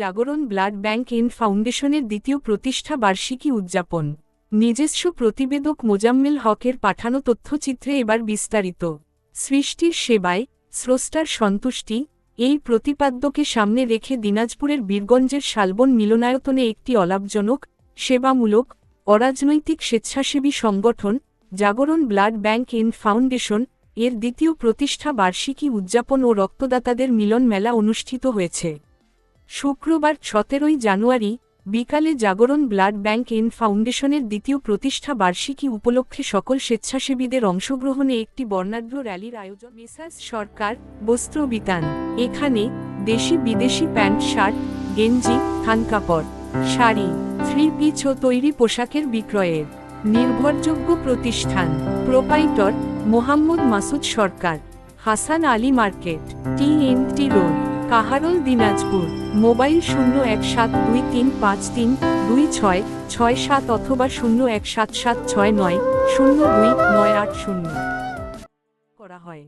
জাগরণ blood bank and ফাউন্ডেশনের দ্বিতীয় প্রতিষ্ঠা বার্ষিকী উদযাপন। নিজস্ব প্রতিবেদক মোজাম্মেল হকের পাঠানো তথ্যচিত্রে এবার বিস্তারিত। সৃষ্টির সেবায় স্রষ্টার সন্তুষ্টি, এই প্রতিপাদ্যকে সামনে রেখে দিনাজপুরের বীরগঞ্জের শালবন মিলনায়তনে একটি অলাভজনক, সেবামূলক, অরাজনৈতিক স্বেচ্ছাসেবী সংগঠন, জাগরণ ব্লাড ব্যাংক এন্ড ফাউন্ডেশন, এর দ্বিতীয় প্রতিষ্ঠা বার্ষিকী উদযাপন ও রক্তদাতাদের মিলন মেলা অনুষ্ঠিত হয়েছে। শুক্রবার, সতেরোই জানুয়ারি, বিকালে জাগরণ ব্লাড ব্যাংক এন্ড ফাউন্ডেশনের দ্বিতীয় প্রতিষ্ঠা বার্ষিকী উপলক্ষে সকল স্বেচ্ছাসেবীদের অংশগ্রহণে একটি বর্ণাঢ্য র্যালির আয়োজন মেসাস সরকার বস্ত্র বিতান। এখানে দেশি বিদেশি প্যান্ট, শার্ট, গেঞ্জি, থানকাপড়, শাড়ি থ্রি পিচ ও তৈরি পোশাকের বিক্রয়ের নির্ভরযোগ্য প্রতিষ্ঠান। Proprietor Mohammad Masud Sarkar, Hasan Ali market, T N T road. Kaharol Dinajpur, mobile শূন্য এক সাত দুই তিন পাঁচ তিন দুই ছয় ছয় সাত অথবা শূন্য এক সাত সাত ছয় নয় শূন্য দুই নয় আট শূন্য করা হয়।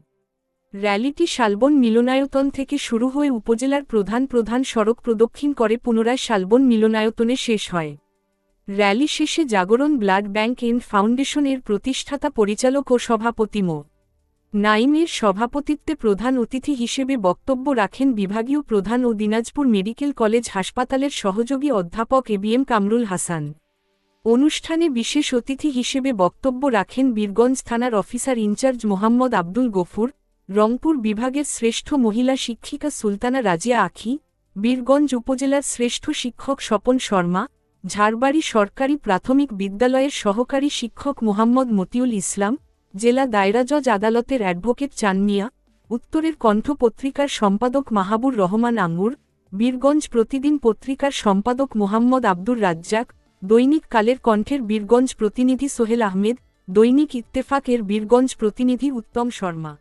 র্যালিটি শালবন মিলনায়তন থেকে শুরু হয়ে উপজেলার প্রধান প্রধান সড়ক প্রদক্ষিণ করে পুনরায় শালবন মিলনায়তনে শেষ হয়। র্যালি শেষে জাগরণ ব্লাড ব্যাংক এন্ড ফাউন্ডেশনের প্রতিষ্ঠাতা পরিচালক ও সভাপতি মো। নাইমের সভাপতিত্বে প্রধান অতিথি হিসেবে বক্তব্য রাখেন বিভাগীয় প্রধান ও দিনাজপুর মেডিকেল কলেজ হাসপাতালের সহযোগী অধ্যাপক এ এবিএম কামরুল হাসান। অনুষ্ঠানে বিশেষ অতিথি হিসেবে বক্তব্য রাখেন বীরগঞ্জ থানার officer in charge Mohammad Abdul Gafur, Rangpur বিভাগের শ্রেষ্ঠ মহিলা শিক্ষিকা সুলতানা রাজিয়া আখি, বীরগঞ্জ উপজেলার শ্রেষ্ঠ শিক্ষক স্বপন শর্মা, ঝাড়বাড়ি সরকারি প্রাথমিক বিদ্যালয়ের সহকারী শিক্ষক মোহাম্মদ মতিউল ইসলাম জেলা দায়রা জজ আদালতের অ্যাডভোকেট চানমিয়া উত্তরের কণ্ঠ পত্রিকার সম্পাদক মাহাবুর রহমান আঙ্গুর, বীরগঞ্জ প্রতিদিন পত্রিকার সম্পাদক মোহাম্মদ আব্দুর রাজ্জাক, দৈনিক কালের কণ্ঠের বীরগঞ্জ প্রতিনিধি সোহেল আহমেদ, দৈনিক ইত্তেফাকের বীরগঞ্জ প্রতিনিধি উত্তম শর্মা।